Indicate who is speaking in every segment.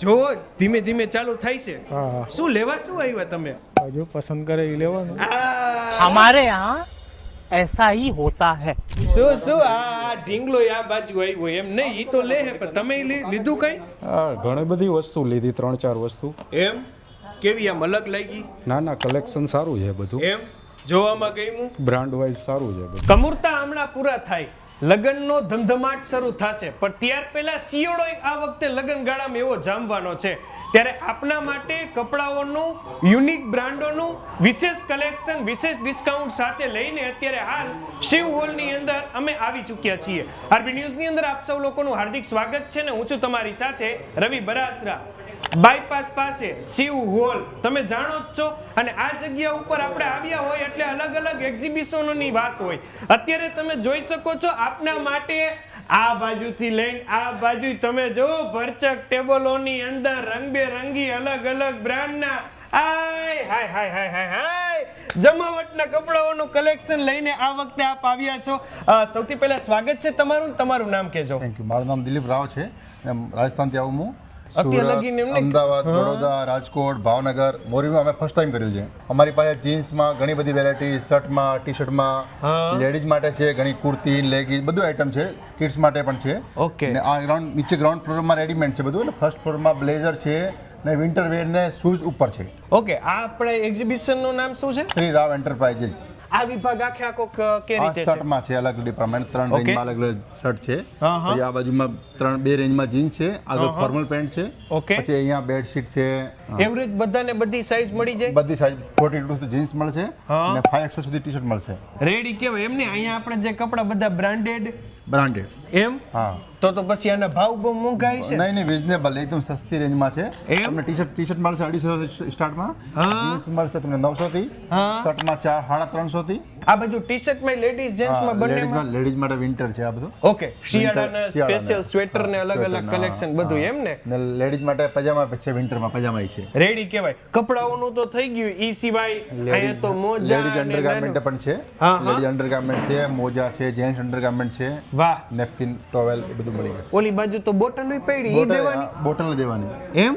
Speaker 1: જોવો ધીમે ધીમે ચાલુ થાય છે
Speaker 2: હા હા
Speaker 1: શું લેવા શું આવ્યા તમે
Speaker 2: જો પસંદ કરે એ લેવાનું
Speaker 1: આ
Speaker 3: हमारे यहाँ ऐसा ही होता है
Speaker 1: શું શું આ આ ઢીંગલો આ બાજુ આવ્યો એમ નહીં ઈ તો લે હે પણ તમે લી- લીધું કઈ
Speaker 4: હા ઘણી બધી વસ્તુ લીધી ત્રણ ચાર વસ્તુ
Speaker 1: એમ કેવી આમ અલગ લાગી
Speaker 4: ના ના કલેક્શન સારું છે બધું
Speaker 1: એમ જોવામાં ગયું
Speaker 4: બ્રાન્ડ વાઇઝ સારું છે બધું
Speaker 1: કમુરતા હમણાં પૂરા થાય લગ્નનો ધમધમાટ શરૂ થશે. પણ ત્યાર પહેલા શિયાળો આ વખતે લગ્ન ગાળામાં એવો જામવાનો છે. ત્યારે આપના માટે કપડાઓનું, યુનિક બ્રાન્ડોનું, વિશેષ કલેક્શન, વિશેષ ડિસ્કાઉન્ટ સાથે લઈને અત્યારે હાલ શિવ હોલની અંદર અમે આવી ચૂક્યા છીએ. આરબી ન્યૂઝની અંદર આપ સૌ લોકોનું હાર્દિક સ્વાગત છે ને હું છું તમારી સાથે રવિ બરાસરા બાયપાસ પાસે શિવ હોલ. તમે જાણો જ છો. અને આ જગ્યા ઉપર આપણે આવ્યા હોય એટલે અલગ અલગ એક્ઝિબિશનોની વાત હોય. અત્યારે તમે જોઈ શકો છો આપના માટે આ બાજુથી લઈને આ બાજુ તમે જો ભરચક ટેબલોની અંદર રંગબેરંગી અલગ અલગ બ્રાન્ડના આય, હાય હાય હાય હાય હાય, જમાવટના કપડાઓનું કલેક્શન લઈને આ વખતે આપ આવ્યા છો. સૌથી પહેલા સ્વાગત છે તમારું તમારું નામ કહેજો.
Speaker 5: થેન્ક યુ મારું નામ દિલીપ રાવ છે. રાજસ્થાનથી આવું હું.
Speaker 1: અત્યારે લગીને એમને-
Speaker 5: અમદાવાદ વડોદરા રાજકોટ ભાવનગર મોરબીમાં અમે ફર્સ્ટ ટાઈમ કર્યું છે. અમારી પાસે જીન્સમાં ઘણી બધી વેરાયટી શર્ટમાં ટી શર્ટમાં લેડીઝ માટે છે ઘણી કુર્તી લેગીઝ બધું આઈટમ છે કિડ્સ માટે પણ છે. ઓકે આ ગ્રાઉન્ડ નીચે ગ્રાઉન્ડ ફ્લોરમાં રેડીમેડ છે બધું ને ફર્સ્ટ ફ્લોરમાં બ્લેઝર છે ને વિન્ટર વેર ને શૂઝ ઉપર છે.
Speaker 1: ઓકે આ આપણે એક્ઝિબિશનનું નામ શું છે?
Speaker 5: શ્રી રાવ એન્ટરપ્રાઇઝીસ
Speaker 1: આ વિભાગ આખે આખો કે રીતે છે
Speaker 5: શર્ટમાં છે અલગ ડિપાર્ટમેન્ટ ત્રણ. રેન્જમાં અલગ અલગ શર્ટ છે. પછી આ બાજુમાં ત્રણ બે રેન્જમાં જીન્સ છે આગળ ફોર્મલ પેન્ટ છે
Speaker 1: ઓકે
Speaker 5: પછી અહીંયા બેડશીટ છે.
Speaker 1: એવરેજ બધાને બધી સાઈઝ મળી જાય
Speaker 5: બધી સાઈઝ ફોર્ટી ટુ જીન્સ મળશે. અને ફાઈવ સુધી ટી શર્ટ મળશે
Speaker 1: રેડી કેવાય એમ ને અહીંયા આપણે જે કપડા બધા બ્રાન્ડેડ
Speaker 5: બ્રાન્ડેડ.
Speaker 1: એમ?
Speaker 5: હા.
Speaker 1: તો તો પછી આના ભાવ બહુ મોંઘા છે.
Speaker 5: નહીં નહીં રિઝનેબલ એકદમ સસ્તી રેન્જમાં છે. તમને ટી શર્ટ ટી શર્ટ મળશે અઢીસો સ્ટાર્ટમાં. જીન્સ મળશે તમને નવસો થી શર્ટમાં ચાર સાડા ત્રણસો થી
Speaker 1: આ બધું ટી શર્ટમાં લેડીઝ જેન્ટ્સમાં
Speaker 5: લેડીઝમાં લેડીઝ માટે વિન્ટર છે આ બધું.
Speaker 1: ઓકે શિયાળાના સ્પેશિયલ સ્વેટર ને અલગ અલગ કલેક્શન બધું એમ ને?
Speaker 5: લેડીઝ માટે પજામા છે વિન્ટરમાં પજામા છે.
Speaker 1: રેડી કેવાય કપડાઓનું તો થઈ ગયું ઈ સિવાય અહીંયા તો મોજા
Speaker 5: લેડીઝ અંડરગાર્મેન્ટ પણ છે. લેડીઝ અંડરગાર્મેન્ટ છે મોજા છે જેન્ટ્સ અંડરગાર્મેન્ટ છે.
Speaker 1: વાહ.
Speaker 5: નેપકિન ટોવેલ એ બધું મળી જશે.
Speaker 1: ઓલી બાજુ તો બોટલ પડી ઈ દેવાની?
Speaker 5: બોટલ દેવાની.
Speaker 1: એમ?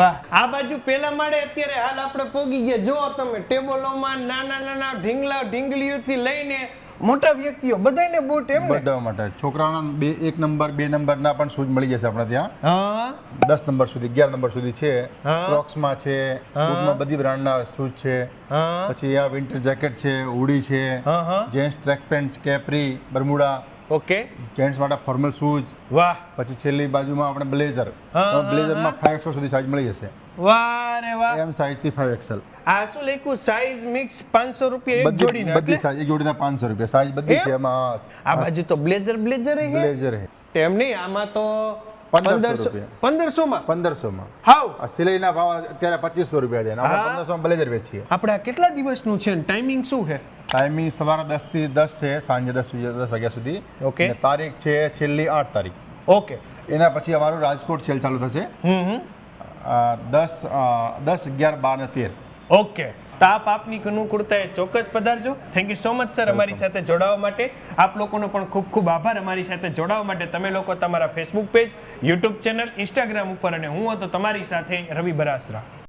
Speaker 1: વાહ. આ બાજુ પેલા માળે અત્યારે હાલ આપણે પોગી ગયા. જો તમે ટેબલોમાં નાના નાના ઢીંગલા ઢીંગલીઓથી લઈને મોટા વ્યક્તિઓ બધાને બૂટ એમ
Speaker 5: બધા માટે. છોકરાઓના બે એક નંબર બે નંબર ના પણ શૂઝ મળી જશે આપણે ત્યાં.
Speaker 1: હા.
Speaker 5: દસ નંબર સુધી અગિયાર નંબર સુધી છે. ક્રોક્સમાં છે બૂટમાં બધી બ્રાન્ડના શૂઝ છે. પછી આ વિન્ટર જેકેટ છે હુડી છે. Gents track pant capri Bermuda
Speaker 1: okay.
Speaker 5: Gents માટે ફોર્મલ શૂઝ
Speaker 1: વાહ.
Speaker 5: પછી છેલ્લી બાજુમાં આપણે બ્લેઝર બ્લેઝરમાં ફાઈવ એક્સેલ સુધી સાઈઝ મળી જશે.
Speaker 1: વાહ રે વાહ.
Speaker 5: એમ સાઈઝથી ફાઈવ એક્સેલ
Speaker 1: આ શું લખ્યું? સાઈઝ મિક્સ 500 રૂપિયા એક જોડી
Speaker 5: બધી બધી સાઈઝ એક જોડીના પાંચસો રૂપિયા. સાઈઝ બધી છે એમાં
Speaker 1: આ બાજુ તો બ્લેઝર બ્લેઝર હે?
Speaker 5: બ્લેઝર હે.
Speaker 1: તેમ નહીં આમાં તો
Speaker 5: 1500 રૂપિયા.
Speaker 1: પંદરસો માં
Speaker 5: પંદરસોમાં?
Speaker 1: હાવ
Speaker 5: આ સિલાઈના ભાવ અત્યારે પચીસો રૂપિયા છે. આપણે. પંદરસોમાં બ્લેઝર વેચીએ.
Speaker 1: આપણે કેટલા કેટલા દિવસનું છે ટાઈમિંગ શું છે?
Speaker 5: ટાઈમિંગ સવારે દસથી દસ છે સાંજે દસ દસ વાગ્યા સુધી. ઓકે તારીખ છે છેલ્લી આઠ તારીખ.
Speaker 1: ઓકે
Speaker 5: એના પછી અમારું રાજકોટ સેલ ચાલુ થશે. દસ દસ અગિયાર બાર ને તેર.
Speaker 1: ઓકે તાપ આપની અનુકૂળતાએ ચોક્કસ પધારજો. Thank you so much sir અમારી સાથે જોડાવા માટે. આપ લોકોનો પણ ખૂબ ખૂબ આભાર અમારી સાથે જોડાવા માટે. તમે લોકો તમારા Facebook page YouTube channel Instagram ઉપર અને હું હતો તમારી સાથે રવિ બરાસરા.